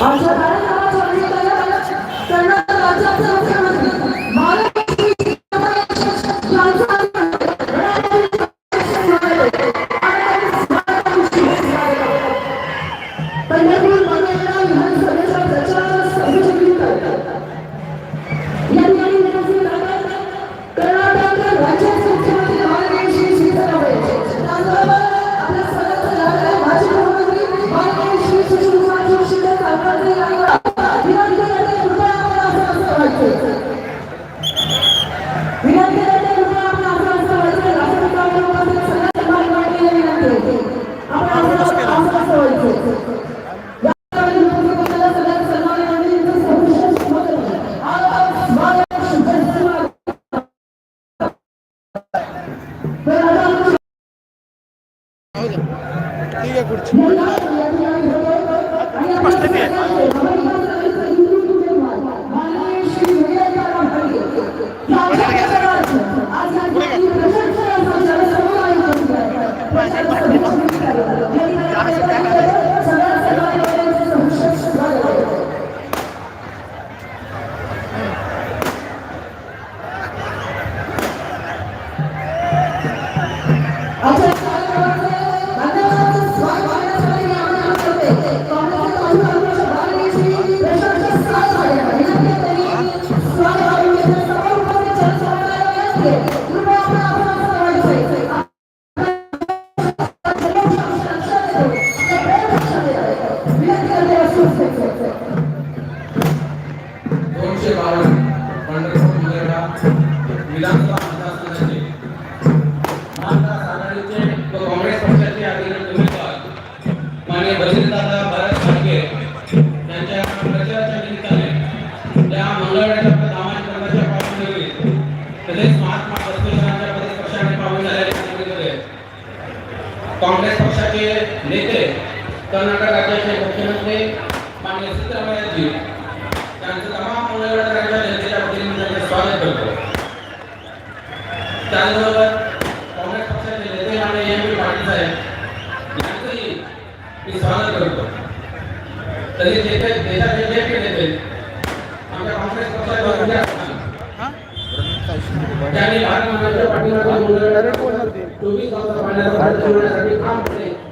I'm sorry. ठीक आहे पुढची. दोनशे पंढरपूर विधानसभा मतदारसंघाचे आघाडीचे व काँग्रेस पक्षाचे आघाडीचे उमेदवार माननीय बहिरदादा भरत खाडगे यांच्या प्रचाराच्या निमित्ताने पार्श्वभूमीवर तसेच महात्मा बसवेश्वरांच्या प्रदेश पक्षाने पाहून झालेल्या निवडणुकीमध्ये काँग्रेस पक्षाचे नेते कर्नाटक राज्याचे मुख्यमंत्री माननीय सिद्धरामय्याजी त्याचबरोबर काँग्रेस पक्षाचे नेते माननीय एम पी पाटील साहेब यांचंही मी स्वागत करतो. तरी जेथे देशाचे जे काही नेते आमच्या काँग्रेस पक्षाचे उभे असतात, त्यांनी भारत पाठीमागे मंगळवेढा चोवीस तास पाण्याचा काम केले.